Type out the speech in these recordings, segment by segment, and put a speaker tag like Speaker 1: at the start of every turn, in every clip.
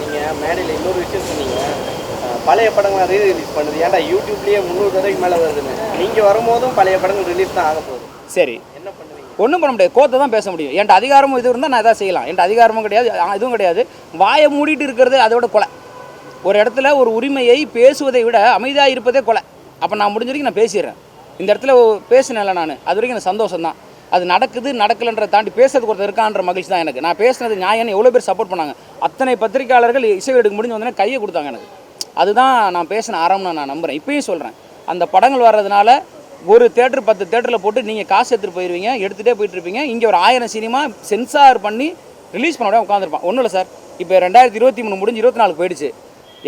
Speaker 1: நீங்கள் மேடையில் இன்னொரு விஷயம் சொன்னீங்க. பழைய படங்களை ரீ ரிலீஸ் பண்ணுது. ஏன்டா யூடியூப்லேயே முந்நூறு தடவைக்கு மேலே வருதுன்னு. நீங்கள் வரும்போதும் பழைய படங்கள் ரிலீஸ் தான் ஆக போகுது.
Speaker 2: சரி.
Speaker 1: என்ன பண்ணுவீங்க?
Speaker 2: ஒன்றும் பண்ண முடியாது. கோத்தை தான் பேச முடியும். என்கிட்ட அதிகாரமும் இது இருந்தால் நான் எதாவது செய்யலாம். என்கிட்ட அதிகாரமும் கிடையாது. இதுவும் கிடையாது. வாயை மூடிட்டு இருக்கிறது அதோட கொலை. ஒரு இடத்துல ஒரு உரிமையை பேசுவதை விட அமைதியாக இருப்பதே கொலை. அப்போ நான் முடிஞ்ச வரைக்கும் நான் பேசிடுறேன். இந்த இடத்துல பேசினேன்ல நான். அது வரைக்கும் எனக்கு சந்தோஷம் தான் அது நடக்குது நடக்கலைன்றதை தாண்டி பேசுறதுக்கு ஒருத்தர் இருக்கான்ற மகிழ்ச்சி தான் எனக்கு. நான் பேசுனது நியாயம்னு எவ்வளோ பேர் சப்போர்ட் பண்ணாங்க. அத்தனை பத்திரிக்கையாளர்கள் இசை எடுக்க முடிஞ்சு வந்தோடனே கையை கொடுத்தாங்க எனக்கு. அதுதான் நான் பேசின ஆரம்பம்னு நான் நம்புகிறேன் இப்பயும் சொல்கிறேன் அந்த படங்கள் வர்றதுனால ஒரு தேட்டர் பத்து தேட்டரில் போட்டு நீங்கள் காசு எடுத்துகிட்டு போயிடுவீங்க எடுத்துகிட்டே போயிட்டுருப்பீங்க இங்கே ஒரு ஆயிரம் சினிமா சென்சார் பண்ணி ரிலீஸ் பண்ண விட உட்காந்துருப்பான் ஒன்றும் இல்லை சார். இப்போ ரெண்டாயிரத்தி இருபத்தி மூணு முடிஞ்சு இருபத்தி நாலு போயிடுச்சு.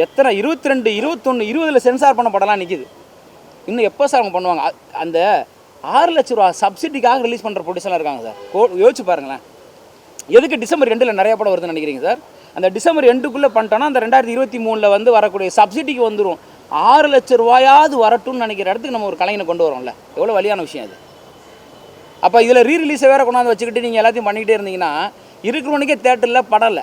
Speaker 2: எத்தனை? இருபத்தி ரெண்டு இருபத்தொன்று இருபதில் சென்சார் பண்ண படம்லாம் நிற்கிது இன்னும் எப்போ சார் அவங்க பண்ணுவாங்க? அந்த ஆறு லட்ச ரூபா சப்சிடிக்காக ரிலீஸ் பண்ணுற ப்ரொடியூசர்லாம் இருக்காங்க சார் கோ யோசிச்சு பாருங்களேன். எதுக்கு டிசம்பர் ரெண்டில் நிறைய படம் வருதுன்னு நினைக்கிறீங்க சார் அந்த டிசம்பர் ரெண்டுக்குள்ளே பண்ணிட்டோன்னா அந்த ரெண்டாயிரத்தி இருபத்தி மூணில் வந்து வரக்கூடிய சப்சிடிக்கு வந்துடும் ஆறு லட்ச ரூபாயாவது வரட்டும்னு நினைக்கிற இடத்துக்கு நம்ம ஒரு கலைஞனை கொண்டு வரோம்ல. எவ்வளோ வழியான விஷயம் அது அப்போ இதில் ரீ ரிலீஸை வேறு கொண்டாந்து வச்சுக்கிட்டு நீங்கள் எல்லாத்தையும் பண்ணிக்கிட்டே இருந்தீங்கன்னா இருக்கிறவனுக்கே தேட்டரில் படம்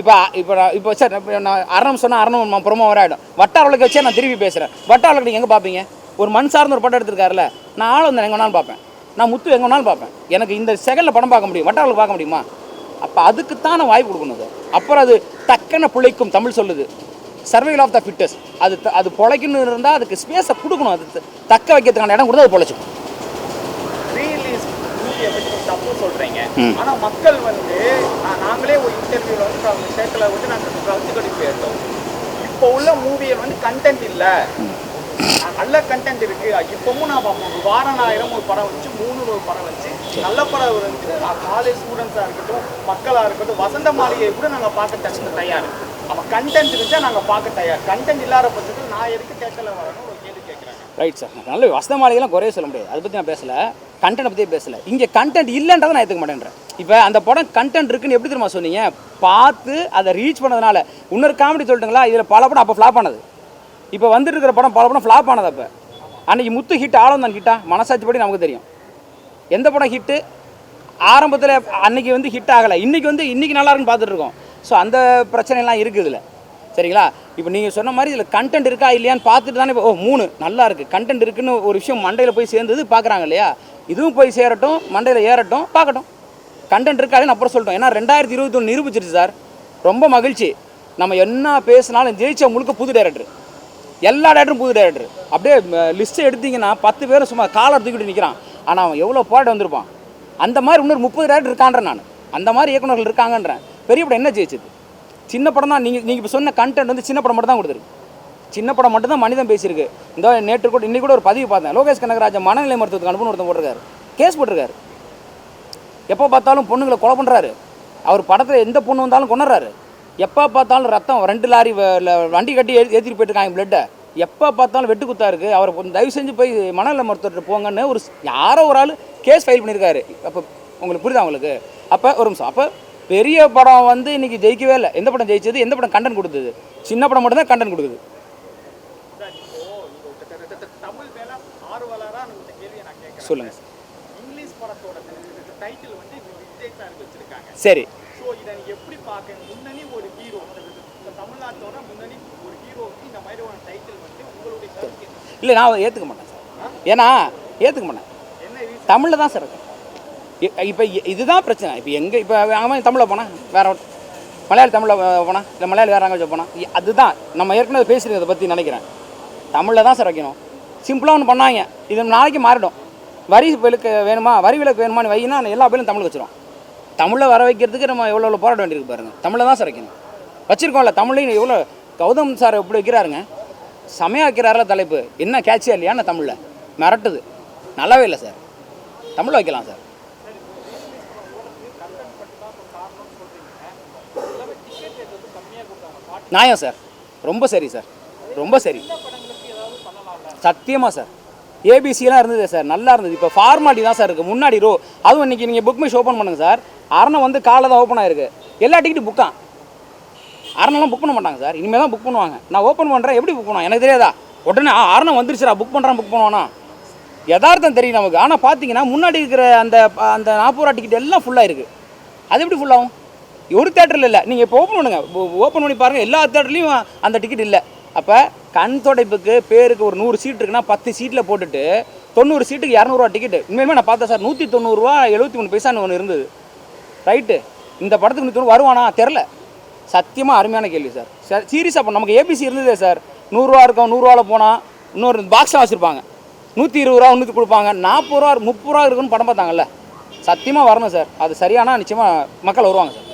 Speaker 2: இப்போ இப்போ நான் இப்போ சார் இப்போ நான் அரணம் சொன்னால் அரணம் ப்ரொமோ வர ஆகிடும் வட்டாரவளுக்கு வச்சே நான் திருப்பி பேசுகிறேன் வட்டாரவளுக்கு நீங்கள் எங்கே பார்ப்பீங்க ஒரு மண் சார்ந்த ஒரு படம் எடுத்திருக்காருல நான் ஆள் வந்து எங்கே வேணாலும் பார்ப்பேன். நான் முத்து எங்கே வேணாலும் பார்ப்பேன். எனக்கு இந்த செகண்டில் படம் பார்க்க முடியும் வட்டாரவளுக்கு பார்க்க முடியுமா? அப்போ அதுக்குத்தான் வாய்ப்பு கொடுக்கணும் அது. அப்புறம் அது டக்குன்னு பிழைக்கும் தமிழ் சொல்லுது. சர்வைவல் ஆஃப் த ஃபிட்டஸ்ட் அது அது பொழைக்கணும் இருந்தால் அதுக்கு ஸ்பேஸை கொடுக்கணும். அது தக்க வைக்கிறதுக்கான இடம் கொடுத்தா அது பொழைச்சிக்கும்
Speaker 3: மூவியை தப்பு சொல்றீங்க. ஆனா மக்கள் வந்து நாங்களே ஒரு இன்டர்வியூல வந்து ஸ்டேட்டில் வந்து நாங்கள் கருத்துக்கடி கேட்டோம் இப்போ உள்ள மூவியில் வந்து கண்டென்ட் இல்ல. கண்டென்ட் இருக்கு. இப்பவும் நான் பார்ப்போம் ஒரு வாரணாயிரம் ஒரு படம் வச்சு மூணு ஒரு படம் வச்சு. நல்ல படம் வந்து காலேஜ் ஸ்டூடெண்ட்ஸாக இருக்கட்டும் மக்களாக இருக்கட்டும் வசந்த மாளிகையை கூட நாங்கள் பார்க்க டச்சு தயார். அப்போ கண்டென்ட் இருந்துச்சா நாங்கள் பார்க்க தயார். கண்டென்ட் இல்லாத பட்சத்தில் நான் எதுக்கு தேட்டரில் வரணும் ஒரு கேள்வி கேட்குறாங்க.
Speaker 2: ரைட் சார் நல்ல வசந்த மாளிகைலாம் குறைய சொல்ல முடியாது. அதை பற்றி நான் பேசல. கண்டென்ட் பற்றியே பேசல. இங்கே கண்டென்ட் இல்லைன்றதை நான் ஏற்றுக்க மாட்டேன்றேன். இப்போ அந்த படம் கண்டென்ட் இருக்குன்னு எப்படி தெரியுமா சொன்னீங்க? பார்த்து அதை ரீச் பண்ணதுனால. இன்னொரு காமெடி சொல்லிட்டுங்களா? இதில் பல படம் அப்போ ஃப்ளாப் ஆனது. இப்போ வந்துட்டு இருக்கிற படம் பல படம் ஃப்ளாப் ஆனது அப்போ. அன்றைக்கி முத்து ஹிட் ஆழம் தான் ஹிட்டா மனசாட்சிப்படி நமக்கு தெரியும். எந்த படம் ஹிட்டு ஆரம்பத்தில் அன்னைக்கு வந்து ஹிட் ஆகலை. இன்றைக்கி வந்து இன்றைக்கி நல்லா இருக்குன்னு ஸோ அந்த பிரச்சனைலாம் இருக்குது இதில். சரிங்களா? இப்போ நீங்கள் சொன்ன மாதிரி இதில் கண்டென்ட் இருக்கா இல்லையான்னு பார்த்துட்டு தானே இப்போ ஓ மூணு. நல்லா இருக்குது கண்டென்ட் இருக்குன்னு ஒரு விஷயம் மண்டையில் போய் சேர்ந்தது பார்க்குறாங்க இல்லையா? இதுவும் போய் சேரட்டும் மண்டையில் ஏறட்டும் பார்க்கட்டும். கண்டென்ட் இருக்காதுன்னு அப்புறம் சொல்லிட்டோம். ஏன்னா ரெண்டாயிரத்தி இருபத்தொன்று நிரூபிச்சிருச்சு சார். ரொம்ப மகிழ்ச்சி. நம்ம என்ன பேசினாலும் ஜெயிச்சா முழுக்க புது டேரக்டர் எல்லா டேரக்டரும் புது டேரக்டர் அப்படியே லிஸ்ட்டை எடுத்தீங்கன்னா பத்து பேரும் சும்மா காலர் தூக்கிட்டு நிற்கிறான் ஆனால் அவன் எவ்வளோ போராட்டம் வந்திருப்பான்? அந்த மாதிரி இன்னொரு முப்பது டேரக்டர் இருக்கான்றேன் நான். அந்த மாதிரி இயக்குனர்கள் இருக்காங்கன்றேன். பெரிய படம் என்ன ஜெயிச்சது? சின்ன படம் தான் நீங்கள் நீங்கள் இப்போ சொன்ன கண்டென்ட் வந்து சின்ன படம் மட்டும் தான் கொடுத்துருக்கு. சின்ன படம் மட்டும் தான் மனிதன் பேசியிருக்கு. இந்த நேற்று கூட இன்னைக்கு கூட ஒரு பதிவு பார்த்தேன். லோகேஷ் கனகராஜன் மனநிலை மருத்துவத்துக்கு அனுப்புன்னு ஒருத்தன் போட்டிருக்காரு. கேஸ் போட்டிருக்காரு. எப்போ பார்த்தாலும் பொண்ணுங்களை கொலை பண்ணுறாரு அவர் படத்தில் எந்த பொண்ணு வந்தாலும் கொண்டுறாரு எப்போ பார்த்தாலும் ரத்தம் ரெண்டு லாரி வண்டி கட்டி ஏற்றிட்டு போயிட்டுருக்காங்க பிளட்டை எப்போ பார்த்தாலும் வெட்டு குத்தா இருக்குது அவரை தயவு செஞ்சு போய் மனநல மருத்துவர்கிட்ட போங்கன்னு ஒரு யாரோ ஒரு ஆள் கேஸ் ஃபைல் பண்ணியிருக்காரு அப்போ உங்களுக்கு புரியுதா உங்களுக்கு? அப்போ ஒரு நிமிஷம். அப்போ பெரிய படம் வந்து இன்னைக்கு ஜெயிக்கவே இல்லை. எந்த படம் ஜெயிச்சது? எந்த படம் கண்டன் கொடுத்தது? சின்ன படம் மட்டும் தான் கண்டன் கொடுக்குது. சொல்லுங்கள்
Speaker 3: சரி. ஸோ இதை நீங்க எப்படி பார்க்க? முன்னணி ஒரு ஹீரோ இந்த தமிழ்நாட்டோட முன்னணி ஒரு ஹீரோவுக்கு இந்த மாதிரி ஒரு டைட்டில் வந்து உங்களுடைய?
Speaker 2: இல்லை நான் ஏற்றுக்க மாட்டேன் சார். ஏன்னா ஏற்றுக்க மாட்டேன்? தமிழில் தான் சார் இருக்கு. இப்போ இதுதான் பிரச்சனை. இப்போ எங்கே இப்போ அவன் தமிழில் போனா வேற மலையாளி தமிழில் போனா இல்லை மலையாளி வேற லாங்குவேஜ் போனா இ- அதுதான். நம்ம ஏற்கனவே பேசுகிறத பற்றி நினைக்கிறேன். தமிழில் தான் சார் வைக்கணும். சிம்பிளாக ஒன்று பண்ணாங்க. இது நாளைக்கு மாறிடும். வரி விலக்கு வேணுமா? வரி விலக்கு வேணுமான்னு வையினா எல்லா பேரும் தமிழ் வச்சிரும். தமிழை வர வைக்கிறதுக்கு நம்ம எவ்வளோ எவ்வளோ போராட வேண்டியிருக்கு பாருங்கள் தமிழை தான் சார் வைக்கணும் வச்சிருக்கோம்ல தமிழையும் எவ்வளோ கௌதம் சார் எப்படி வைக்கிறாருங்க? செமையாக வைக்கிறாரில் தலைப்பு. என்ன கேட்சியா இல்லையான்னு தமிழில். மிரட்டுது. நல்லாவே இல்லை சார். தமிழில் வைக்கலாம் சார். நியாயம் சார். ரொம்ப சரி சார். ரொம்ப சரி. சத்தியமாக சார். ஏபிசிலாம் இருந்தது சார். நல்லா இருந்தது. இப்போ ஃபார்மாலிட்டி தான் சார் இருக்குது முன்னாடி ரோ அதுவும் இன்றைக்கி நீங்கள் புக் மிஷ் ஓப்பன் பண்ணுங்க சார். அரணை வந்து காலைல தான் ஓப்பன் ஆயிருக்கு. எல்லா டிக்கெட்டும் புக்கான் அரணெல்லாம் புக் பண்ண மாட்டாங்க சார். இனிமேல் தான் புக் பண்ணுவாங்க. நான் ஓப்பன் பண்ணுறேன் எப்படி புக் பண்ணுவாங்க? எனக்கு தெரியாதா? உடனே ஆ, அரணம் வந்துருச்சுடா. புக் பண்ணுறேன் புக் பண்ணுவானா? யதார்த்தம் தெரியும் நமக்கு. ஆனால் பார்த்தீங்கன்னா முன்னாடி இருக்கிற அந்த அந்த நாற்பது ரூபா டிக்கெட் எல்லாம் ஃபுல்லாக இருக்குது அது எப்படி ஃபுல்லாகும் ஒரு தேட்டரில் இல்லை. நீங்கள் இப்போ ஓப்பன் பண்ணுங்கள் ஓப்பன் பண்ணி பாருங்கள் எல்லா தேட்டர்லேயும் அந்த டிக்கெட் இல்லை. அப்போ கண் துடைப்புக்கு பேருக்கு ஒரு நூறு சீட் இருக்குன்னா பத்து சீட்டில் போட்டுட்டு தொண்ணூறு சீட்டுக்கு இரநூறுவா டிக்கெட் இனிமேல் நான் பார்த்தேன் சார். நூற்றி தொண்ணூறுரூவா எழுபத்தி மூணு பைசான்னு ஒன்று இருந்தது. ரைட்டு இந்த படத்துக்கு நூற்றி வருவானா? தெரில சத்தியமாக அருமையான கேள்வி சார். சார் சீரியஸாக அப்போ நமக்கு ஏபிசி இருந்ததே சார். நூறுரூவா இருக்கும் நூறுரூவாவில் போனால் இன்னொரு பாக்ஸாக வச்சுருப்பாங்க. நூற்றி இருபது ரூபா நூற்றி கொடுப்பாங்க. நாற்பது ரூபா முப்பது ரூபா இருக்குன்னு படம் பார்த்தாங்கல்ல. சத்தியமாக வரணும் சார். அது சரியானா நிச்சயமாக மக்கள் வருவாங்க சார்.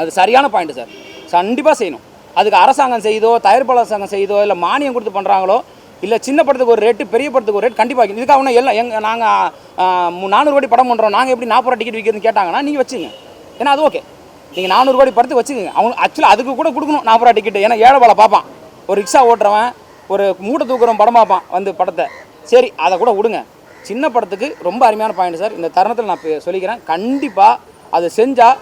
Speaker 2: அது சரியான பாயிண்ட்டு சார். கண்டிப்பாக செய்யணும். அதுக்கு அரசாங்கம் செய்தோ தயாரிப்பாளர் அரசாங்கம் செய்தோ இல்லை மானியம் கொடுத்து பண்ணுறாங்களோ இல்லை சின்ன படத்துக்கு ஒரு ரேட்டு பெரிய படத்துக்கு ஒரு ரேட் கண்டிப்பாக இதுக்காக ஒன்றும் எல்லாம் எங்கள் நாங்கள் நானூறு கோடி படம் பண்ணுறோம் நாங்கள் எப்படி நாற்பது ரூபா டிக்கெட் விற்கிறதுன்னு கேட்டாங்கன்னா நீங்கள் வச்சுங்க. ஏன்னா அது ஓகே நீங்கள் நானூறு கோடி படத்துக்கு வச்சுக்கோங்க. அவங்க ஆக்சுவலாக அதுக்கு கூட கொடுக்கணும் நாற்பது ரூபா டிக்கெட் ஏன்னா ஏழை வேலை பார்ப்பான். ஒரு ரிக்ஷா ஓட்டுறவன் ஒரு மூட்டை தூக்குறவன் படம் பார்ப்பான் வந்து படத்தை. சரி அதை கூட விடுங்க. சின்ன படத்துக்கு ரொம்ப அருமையான பாயிண்ட் சார் இந்த தருணத்தில் நான் சொல்லிக்கிறேன். கண்டிப்பாக அதை செஞ்சால்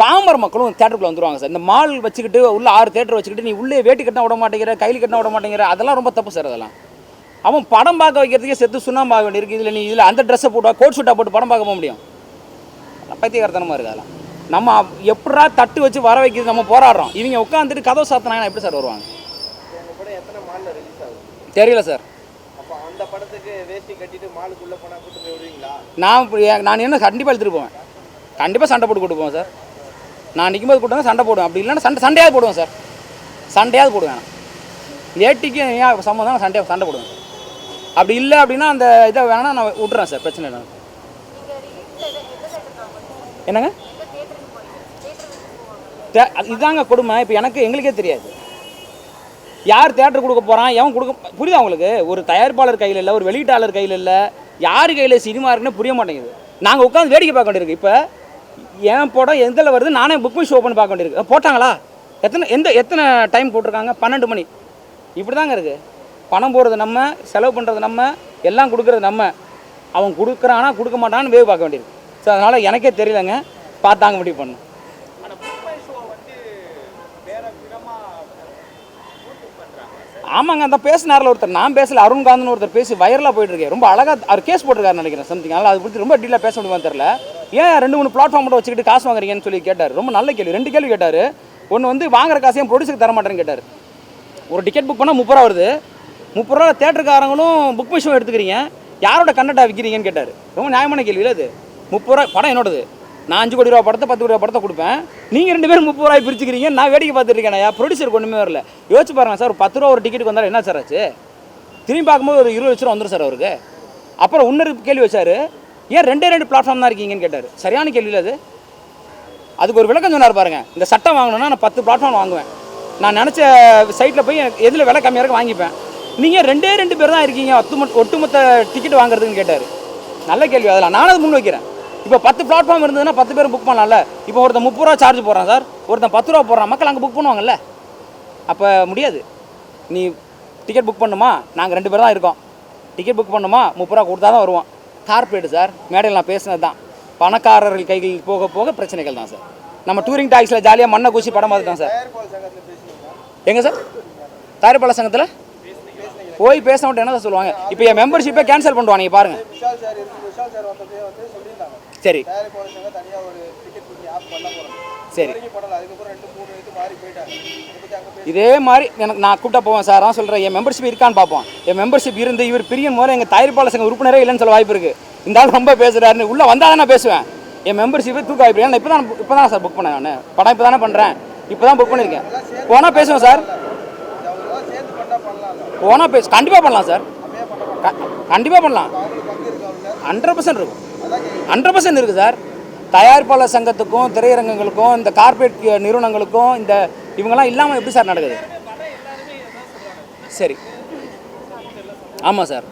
Speaker 2: பாமர மக்களும் தேட்டருக்குள்ள வந்துருவாங்க சார். இந்த மால் வச்சுக்கிட்டு உள்ள ஆறு தேட்டர் வச்சுக்கிட்டு நீ உள்ளே வேட்டி கட்டினா விட மாட்டேங்கிற கையில் கட்டினா விட மாட்டேங்கிற அதெல்லாம் ரொம்ப தப்பு சார் அதெல்லாம். அவன் படம் பார்க்க வைக்கிறதுக்கே செத்து சுண்ணாம்பு ஆக வேண்டியிருக்கு. இதில் நீ இதில் அந்த ட்ரெஸ்ஸை போட்டு கோட் ஷூட்டாக போட்டு படம் பார்க்க போக முடியும். அதெல்லாம் பைத்தியகாரத்தனமாக இருக்குது அதெல்லாம். நம்ம எப்படா தட்டு வச்சு வர வைக்கிறது நம்ம போராடுறோம். இவங்க உட்காந்துட்டு கதவை சாத்தினாங்கன்னா எப்படி சார் வருவாங்க? தெரியல சார்.
Speaker 1: படத்துக்கு
Speaker 2: நான் நான் என்ன கண்டிப்பாக எடுத்துகிட்டு போவேன். கண்டிப்பாக சண்டை போட்டு கொடுப்போம் சார். நான் நிற்கும்போது கூட்டம் சண்டை போடுவேன். அப்படி இல்லைன்னா சண்டை சண்டையாவது போடுவேன் சார். சண்டையாவது போடுவேன் ஏட்டிக்கு ஏன் சம்மந்தம் சண்டை சண்டை போடுவேன். அப்படி இல்லை அப்படின்னா அந்த இதை வேணா நான் விட்டுறேன் சார். பிரச்சனை இல்லை. என்னங்க? தே- இதாங்க கொடுமை. இப்போ எனக்கு எங்களுக்கே தெரியாது. யார் தேட்டர் கொடுக்க போகிறான் எவன் கொடுக்க புரியுதா உங்களுக்கு? ஒரு தயாரிப்பாளர் கையில் இல்லை ஒரு வெளியீட்டாளர் கையில் இல்லை. யார் கையில் சினிமா இருக்குன்னு புரிய மாட்டேங்குது. நாங்கள் உட்காந்து வேடிக்கை பார்க்க வேண்டியிருக்கு. இப்போ என் படம் எதில் வருது? நானே புக் மை ஷோ பண்ணி பார்க்க வேண்டியிருக்கு. போட்டாங்களா? எத்தனை எந்த எத்தனை டைம் போட்டிருக்காங்க? பன்னெண்டு மணி. இப்படி தாங்க இருக்குது பணம் போடுறது நம்ம செலவு பண்ணுறது நம்ம எல்லாம் கொடுக்குறது நம்ம. அவன் கொடுக்குறானா கொடுக்க மாட்டான்னு வேவு பார்க்க வேண்டியிருக்கு. ஸோ அதனால் எனக்கே தெரியலங்க. பார்த்தாங்க முடிவு பண்ணும் ஆமாங்க அந்த பேசினார்ல ஒருத்தர். நான் பேசல. அருண்காந்த்னு ஒருத்தர் பேசி வைரலாக போயிட்டு இருக்கேன் ரொம்ப அழகாக அவர் கேஸ் போட்டிருக்காரு நினைக்கிறேன் சம்திங் அதனால் அது பற்றி ரொம்ப டீலாக பேச முடியுமா தெரியல. ஏன் ரெண்டு மூணு பிளாட்ஃபார்ம் மட்டும் வச்சுக்கிட்டு காசு வாங்குறீங்கன்னு சொல்லி கேட்டார். ரொம்ப நல்ல கேள்வி. ரெண்டு கேள்வி கேட்டார். ஒன்று வந்து வாங்குற காசையும் ப்ரொடியூசருக்கு தர மாட்டேன்னு கேட்டார். ஒரு டிக்கெட் புக் பண்ணால் முப்பது ரூபா வருது. முப்பது ரூபா தேட்டருக்காரங்களும் புக் மை ஷோ எடுத்துக்கிறீங்க. யாரோட கண்டென்ட்டா விற்கிறீங்கன்னு கேட்டார். ரொம்ப நியாயமான கேள்வி இல்லை அது. முப்பது ரூபா படம் என்னோடது. நான் அஞ்சு கோடி ரூபா படத்தை பத்து கோடி ரூபா படத்தை கொடுப்பேன். நீங்கள் ரெண்டு பேரும் முப்பது ரூபாய் பிரிச்சுக்கிறீங்க. நான் வேடிக்கை பார்த்துட்டு ப்ரொடியூசர் ப்ரொடியூசருக்கு ஒன்றுமே வரல. யோசிச்சு பாருங்க சார் ஒரு பத்து ரூபா ஒரு டிக்கெட்டுக்கு வந்தாலும் என்ன சார் ஆச்சு? திரும்பி பார்க்கும்போது ஒரு இருபது லட்சம் ரூபா வந்துடும் சார் அவருக்கு. அப்புறம் இன்னொரு கேள்வி வச்சார். ஏன் ரெண்டே ரெண்டு பிளாட்ஃபார்ம் தான் இருக்கீங்கன்னு கேட்டார். சரியான கேள்வி இல்லை அது. அதுக்கு ஒரு விளக்கம் சொன்னார் பாருங்கள் இந்த சட்டம் வாங்கணும்னா நான் பத்து பிளாட்ஃபார்ம் வாங்குவேன். நான் நினச்ச சைட்டில் போய் எனக்கு எதில் விலை கம்மியாக இருக்க வாங்கிப்பேன். நீங்கள் ரெண்டே ரெண்டு பேர் தான் இருக்கீங்க. ஒத்துமொத்த ஒட்டுமொத்த டிக்கெட் வாங்குறதுன்னு கேட்டார். நல்ல கேள்வி. அதெல்லாம் நானும் அது முன் வைக்கிறேன். இப்போ பத்து பிளாட்ஃபார்ம் இருந்ததுன்னா பத்து பேர் புக் பண்ணலாம்ல? இப்போ ஒருத்தன் முப்பது ரூபா சார்ஜ் போடுறான் சார். ஒருத்தன் பத்து ரூபா போடுறான். மக்கள் அங்கே புக் பண்ணுவாங்கல்ல? அப்போ முடியாது. நீ டிக்கெட் புக் பண்ணுமா? நாங்கள் ரெண்டு பேர் தான் இருக்கோம். டிக்கெட் புக் பண்ணுமா? முப்பது ரூபா கொடுத்தா தான் வருவோம். கார்பரேட் சார் மேடையில் நான் பேசினது தான். பணக்காரர்கள் கைகள் போக போக பிரச்சனைகள் தான் சார். நம்ம டூரிங் டாக்ஸில் ஜாலியாக மண்ணை கூசி படம் பார்த்துட்டோம் சார். எங்க சார்? தயாரிப்பாளர் சங்கத்தில்? போய் பேச மட்டும் என்ன சார் சொல்லுவாங்க? இப்போ என் மெம்பர்ஷிப்பே கேன்சல் பண்ணுவாங்க
Speaker 1: விஷால் சார் சார். இது
Speaker 2: மாதிரி எனக்கு நான் கூப்பிட்டா போவேன் சார். நான் சொல்கிறேன் என் மெம்பர்ஷிப் இருக்கான்னு பார்ப்போம். என் மெம்பர்ஷிப் இருந்து இவர் பிரியும் போது எங்கள் தயாரிப்பாளர் சங்க உறுப்பினரே இல்லைன்னு சொல்ல வாய்ப்பு இருக்குது இந்த ஆள் ரொம்ப பேசுகிறாருன்னு உள்ளே வந்தால் தான் நான் பேசுவேன். என் மெம்பர்ஷிப்பே தூக்க வாய்ப்பு. நான் இப்போ தான் இப்போ தான் சார் புக் பண்ணேன் நான். படம் இப்போ தானே பண்ணுறேன் இப்போ தான் புக் பண்ணியிருக்கேன் போனால் பேசுவேன் சார். போனால் பேச கண்டிப்பாக பண்ணலாம் சார். கண்டிப்பாக பண்ணலாம். ஹண்ட்ரட் பர்சன்ட் இருக்கும். ஹண்ட்ரட் பர்சன்ட் இருக்குது சார். தயாரிப்பாளர் சங்கத்துக்கும் திரையரங்கங்களுக்கும் இந்த கார்ப்பரேட் நிறுவனங்களுக்கும் இந்த இவங்கெல்லாம் இல்லாமல் எப்படி சார் நடக்குது? சரி. ஆமாம் சார்.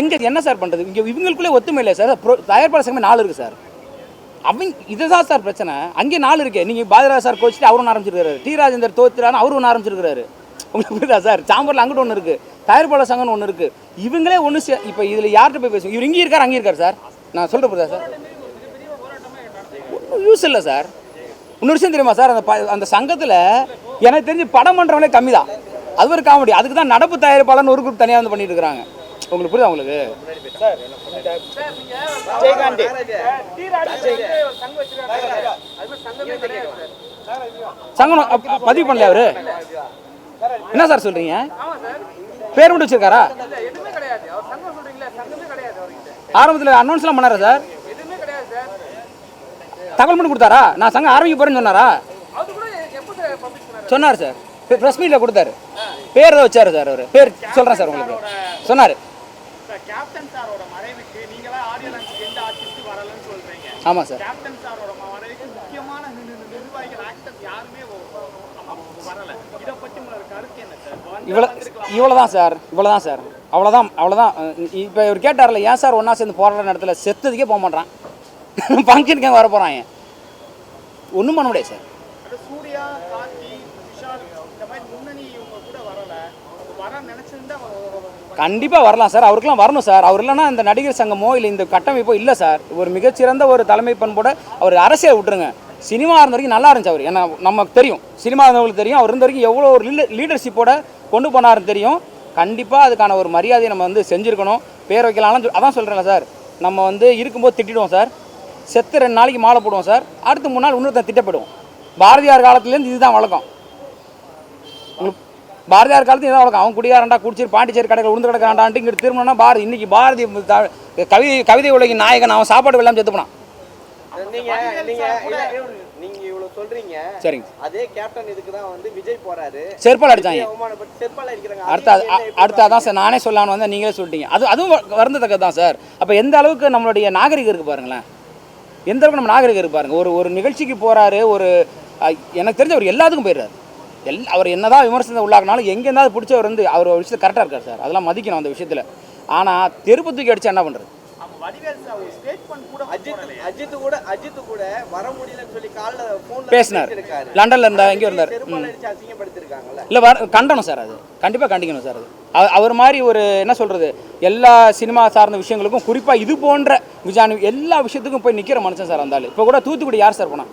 Speaker 2: எங்கே என்ன சார் பண்ணுறது இங்கே இவங்களுக்குள்ளே ஒத்துமை இல்லை சார்? தயாரிப்பாளர் சங்கமே நாலு இருக்குது சார். அவங்க இதுதான் சார் பிரச்சனை. அங்கே நாலு இருக்கு. நீங்கள் பாரதிராஜ் சார் கோச்சிட்டு அவரும் ஆரம்பிச்சிருக்காரு டி ராஜேந்தர் தோத்துறாரு அவரும் ஒன்று ஆரம்பிச்சிருக்காரு உங்களுக்கு புரியுதா சார்? சாம்பரில் அங்கிட்டு ஒன்று இருக்குது தயாரிப்பாளர் சங்கம்னு ஒன்று இருக்குது இவங்களே ஒன்று சே இப்போ இதில் யார்கிட்ட போய் பேசுவோம் இவர் இங்கே இருக்கார் அங்கே இருக்கார் சார். நான் சொல்கிற புரியுதா சார்? யூஸ் இல்லை சார். இன்னொரு விஷயம் தெரியுமா சார்? அந்த ப- அந்த சங்கத்தில் எனக்கு தெரிஞ்சு படம் பண்ணுறவங்களே கம்மி தான் அது ஒரு காமெடி அதுக்கு தான் நடப்பு தயாரிப்பாளர்னு ஒரு குரூப் தனியாக வந்து பண்ணிட்டு இருக்காங்க உங்களுக்கு புரியுதா உங்களுக்கு? சங்கம் பதிவு பண்ணல அவரு? என்ன சார் சொல்றீங்க? பேர் மட்டும் வச்சிருக்காரா? ஆரம்பத்தில் அனௌன்ஸ்லாம் பண்ணாரா சார்? தகவல் மட்டும் கொடுத்தாரா? நான் சங்கம் ஆரம்பிக்க போறேன்னு சொன்னாரா? சொன்னார் சார். ப்ரெஸ் மீட்டில் கொடுத்தாரு. பேர் தான் வச்சாரு சார் அவர். பேர் சொல்கிறேன் சார் உங்களுக்கு. சொன்னார்.
Speaker 3: சார், கேப்டன் சாரோட மறைவுக்கு நீங்களா ஆடியோ லான்ச்சுக்கு எந்த ஆர்டிஸ்ட் வரலன்னு சொல்றீங்க
Speaker 2: ஆமாம் சார்
Speaker 3: கேப்டன் சாரோட மறைவுக்கு முக்கியமான நி- நி- நிர்வாகிகள் ஆக்டர்ஸ் யாருமே வ- வ- வரல இதை பத்தி உங்களோட கருத்து என்ன சார் வந்தா
Speaker 2: இவ்வளோ. இவ்வளோ தான் சார் இவ்வளோ தான் சார் அவ்வளோதான் அவ்வளோதான் இப்போ இவர் கேட்டார்ல ஏன் சார் ஒன்றா சேர்ந்து போராடுற இடத்துல செத்ததுக்கே போக மாட்டான் ஃபங்க்ஷனுக்கு வர போகிறான் ஒன்றும் பண்ண முடியாது சார். கண்டிப்பாக வரலாம் சார். அவருக்கெல்லாம் வரணும் சார். அவர் இல்லைன்னா இந்த நடிகர் சங்கமோ இல்லை இந்த கட்டமைப்போ இல்லை சார். ஒரு மிகச்சிறந்த ஒரு தலைமை பண்போட அவர் அரசியல் விட்டுருங்க. சினிமா இருந்த வரைக்கும் நல்லா இருந்துச்சு அவர். ஏன்னா நமக்கு தெரியும். சினிமா இருந்தவங்களுக்கு தெரியும். அவர் இருந்த வரைக்கும் எவ்வளோ ஒரு லீடர்ஷிப்போட கொண்டு போனாருன்னு தெரியும். கண்டிப்பாக அதுக்கான ஒரு மரியாதையை நம்ம வந்து செஞ்சுருக்கணும். பேர் வைக்கலாம்னு சொல்- அதான் சொல்கிறேன்ல சார். நம்ம வந்து இருக்கும்போது திட்டிடுவோம் சார். செத்து ரெண்டு நாளைக்கு மாலை போடுவோம் சார். அடுத்த மூணு நாள் இன்னொருத்தன் திட்டப்படுவோம். பாரதியார் காலத்துலேருந்து இதுதான் வழக்கம். பாரதியார் காலத்துல இதான் வழக்கம். அவன் குடியாரண்டா குடிச்சிரு பாண்டிச்சேரி கடையில் உளுந்து கிடக்காண்டான்ட்டு இங்கிட்டு திரும்பினா பாரதி இன்னைக்கு பாரதி கவிதை கவிதை உலகின் நாயகன் அவன் சாப்பாடு வெள்ளாமல் செத்து போனான்.
Speaker 1: நீங்க இவ்வளவு சொல்றீங்க.
Speaker 2: சரிங்க.
Speaker 1: அதே கேப்டன் இதுக்கு தான் வந்து விஜய் போறாரு.
Speaker 2: செருப்பால் அடிச்சாங்க.
Speaker 1: அவமானப்பட்டு செருப்பால அடிக்கிறாங்க.
Speaker 2: அடுத்த அடுத்து அதான் சார் நானே சொல்லலாம்னு வந்தேன் நீங்களே சொல்லிட்டீங்க. அது அதுவும் வருந்தத்தக்கது தான் சார். அப்போ எந்த அளவுக்கு நம்மளுடைய நாகரிகம் இருக்கு பாருங்களேன். எந்த அளவுக்கு நம்ம நாகரிகம் இருக்கு பாருங்க. ஒரு ஒரு நிகழ்ச்சிக்கு போறாரு ஒரு எனக்கு தெரிஞ்ச அவர் எல்லாத்துக்கும் போயிடுறாரு. எல் அவர் என்னதான் விமர்சனத்தை உள்ளாக்குனாலும் எங்கே இருந்தாலும் பிடிச்சவர் வந்து அவர் விஷயத்தை கரெக்டாக இருக்கார் சார். அதெல்லாம் மதிக்கணும் அந்த விஷயத்தில். ஆனால் தெருப்பு தூக்கி அடிச்சா என்ன பண்ணுறது
Speaker 1: அஜித் அஜித் கூட அஜித் கூட வர முடியலன்னு சொல்லி கால்ல போன்ல
Speaker 2: பேசினார். லண்டன்ல இருந்தா எங்கே இருந்தார். இல்லை வர கண்டனம் சார் அது. கண்டிப்பாக கண்டிக்கணும் சார் அது. அவ- அவர் மாதிரி ஒரு என்ன சொல்கிறது எல்லா சினிமா சார்ந்த விஷயங்களுக்கும் குறிப்பாக இது போன்ற விஜயானு எல்லா விஷயத்துக்கும் போய் நிற்கிற மனுஷன் சார் அந்த ஆள். இப்போ கூட தூத்துக்குடி யார் சார் போனா?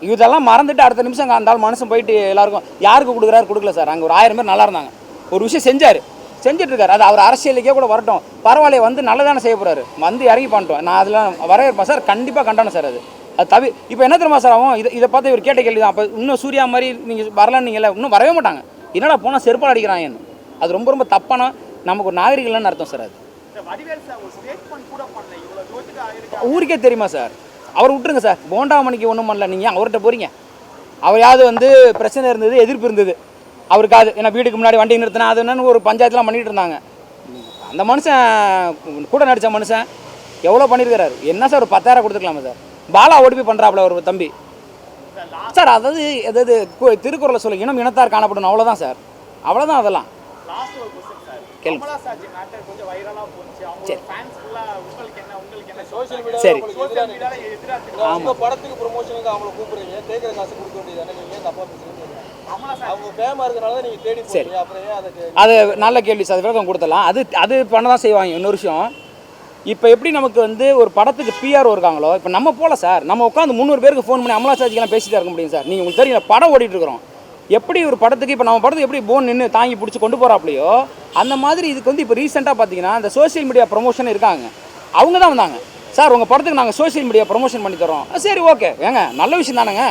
Speaker 2: இதெல்லாம் மறந்துட்டு அடுத்த நிமிஷம் அந்த ஆள் மனுஷன் போயிட்டு எல்லாருக்கும் யாருக்கு கொடுக்குறாரு கொடுக்கல சார். அங்கே ஒரு ஆயிரம் பேர் நல்லா இருந்தாங்க. ஒரு விஷயம் செஞ்சார். செஞ்சுட்டு அது அவர் அரசியலுக்கே கூட வரட்டும். பரவாயில்ல வந்து நல்லதானே செய்ய போகிறாரு வந்து இறங்கி பண்ணிட்டோம் நான் அதெல்லாம் வரவேற்பேன் சார் கண்டிப்பாக கண்டனம் சார் அது. அது தவி இப்போ என்ன தெரியுமா சார் ஆகும்? இதை இதை பார்த்து இவர் கேட்ட கேள்வி தான் அப்போ இன்னும் சூர்யா மாதிரி நீங்கள் வரலன்னீங்கல்ல இன்னும் வரவே மாட்டாங்க. என்னடா போனால் செருப்பால் அடிக்கிறாங்கன்னு. அது ரொம்ப ரொம்ப தப்பான நமக்கு ஒரு நாகரிகம் இல்லைன்னு அர்த்தம் சார் அது. ஊருக்கே தெரியுமா சார்? அவர் விட்டுருங்க சார். போண்டாமணிக்கு ஒன்றும் பண்ணல. நீங்கள் அவர்கிட்ட போகிறீங்க அவரையாவது வந்து பிரச்சனை இருந்தது எதிர்ப்பு இருந்தது. அவருக்காது ஏன்னா வீட்டுக்கு முன்னாடி வண்டி நிறுத்தினா அது என்னன்னு ஒரு பஞ்சாயத்துலாம் பண்ணிட்டு இருந்தாங்க. அந்த மனுஷன் கூட நடித்த மனுஷன் எவ்வளோ பண்ணியிருக்கிறாரு என்ன சார் ஒரு பத்தாயிரம் கொடுத்துக்கலாமா சார்? பாலா ஓடி போய் பண்ணுறாப்புல ஒரு தம்பி. சார் அதாவது அதாவது கு- திருக்குறளை சொல்ல இனம் இனத்தார் காணப்படும் அவ்வளோதான் சார். அவ்வளோதான் அதெல்லாம்.
Speaker 3: லாஸ்ட் ஒரு கொஸ்டின் சார்.
Speaker 2: கேளுங்க.
Speaker 3: கமலா சாஜி மேட்டர் கொஞ்சம் வைரலா போச்சு. அவங்க ஃபேன்ஸ் ஃபுல்லா உங்களுக்கு என்ன உங்களுக்கு என்ன
Speaker 1: சோஷியல்
Speaker 2: சரி.
Speaker 1: அவங்க படத்துக்கு ப்ரொமோஷனுக்கு அவங்கள கூப்பிடுறீங்க. கேட்குற காசு கொடுக்க வேண்டியதானே
Speaker 3: சார்.
Speaker 2: அது நல்ல கேள்வி சார். அது விளக்கம் கொடுத்துடலாம். அது அது பண்ண தான் செய்வாங்க. இன்னொரு விஷயம் இப்போ எப்படி நமக்கு வந்து ஒரு படத்துக்கு பிஆர் இருக்காங்களோ இப்போ நம்ம போல சார். நம்ம உட்காந்து முந்நூறு பேருக்கு ஃபோன் பண்ணி அமலா சார்ஜிக்கெல்லாம் பேசிட்டு இருக்க முடியும் சார். நீங்கள் உங்களுக்கு தெரியும் படம் ஓடிட்டு இருக்கிறோம். எப்படி ஒரு படத்துக்கு இப்போ நம்ம படத்துக்கு எப்படி போன் நின்று தாங்கி பிடிச்சி கொண்டு போகிறாப்லையோ அந்த மாதிரி இதுக்கு வந்து இப்போ ரீசெண்டாக பார்த்தீங்கன்னா இந்த சோஷியல் மீடியா ப்ரொமோஷன் இருக்காங்க. அவங்க தான் வந்தாங்க. சார் உங்கள் படத்துக்கு நாங்கள் சோஷியல் மீடியா ப்ரொமோஷன் பண்ணி தரோம் "ஆ, சரி ஓகே ஏங்க நல்ல விஷயம் தானேங்க.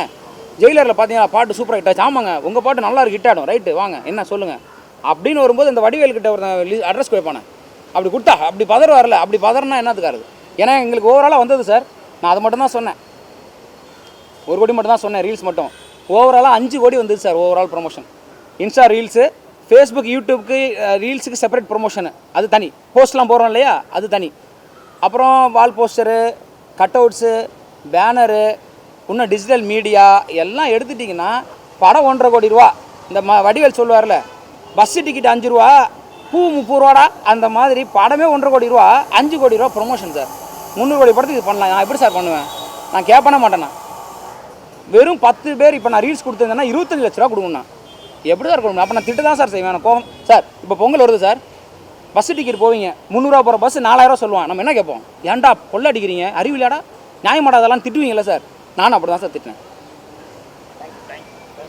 Speaker 2: ஜெயிலரில் பார்த்தீங்கன்னா பாட்டு சூப்பராக ஹிட் ஆச்சு. ஆமாங்க உங்கள் பாட்டு நல்லா இருக்கு ஹிட் ஆடும் ரைட்டு வாங்க என்ன சொல்லுங்கள் அப்படின்னு வரும்போது இந்த வடிவேல் கிட்ட ஒரு அட்ரஸ் கேட்பானே அப்படி கொடுத்தா அப்படி பதற வரல. அப்படி பதறனா என்னத்துக்காரு? ஏன்னா எங்களுக்கு ஓவராலாக வந்தது சார் நான் அதை மட்டும் தான் சொன்னேன். ஒரு கோடி மட்டும் தான் சொன்னேன் ரீல்ஸ் மட்டும். ஓவராலாக அஞ்சு கோடி வந்தது sir overall promotion Insta reels Facebook யூடியூப்க்கு ரீல்ஸுக்கு செப்பரேட் ப்ரொமோஷனு அது தனி. போஸ்ட்லாம் போடுறோம் இல்லையா? அது தனி. அப்புறம் wall poster cut outs banner இன்னும் டிஜிட்டல் மீடியா எல்லாம் எடுத்துட்டிங்கன்னா படம் ஒன்றரை கோடி ரூபா. இந்த ம வடிவேல் சொல்லுவார்ல பஸ்ஸு டிக்கெட் அஞ்சு ரூபா பூ முப்பது ரூபாடா? அந்த மாதிரி படமே ஒன்றரை கோடி ரூபா அஞ்சு கோடி ரூபா ப்ரொமோஷன் சார் முந்நூறு கோடி படத்துக்கு இது பண்ணலாம். நான் எப்படி சார் பண்ணுவேன்? நான் கேட்பனே மாட்டேண்ணா வெறும் பத்து பேர் இப்போ நான் ரீல்ஸ் கொடுத்துருந்தேன்னா இருபத்தஞ்சு லட்ச ரூபா கொடுங்கண்ணா. எப்படி சார் கொடுக்கணும்? அப்போ நான் திட்டு தான் சார் செய்வேன். எனக்கு கோவம் சார் இப்போ பொங்கல் வருது சார் பஸ் டிக்கெட் போவீங்க. முந்நூறுரூவா போகிற பஸ் நாலாயிரம் சொல்லுவான். நம்ம என்ன கேட்போம்? ஏன்டா கொள்ள அடிக்கிறீங்க? அறிவில்லாடா நியாயமாடா அதெல்லாம் திட்டுவீங்களா சார் நானும் அப்படி தான் சார் திட்டினேன்.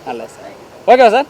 Speaker 2: நல்ல சார். ஓகேவா சார்.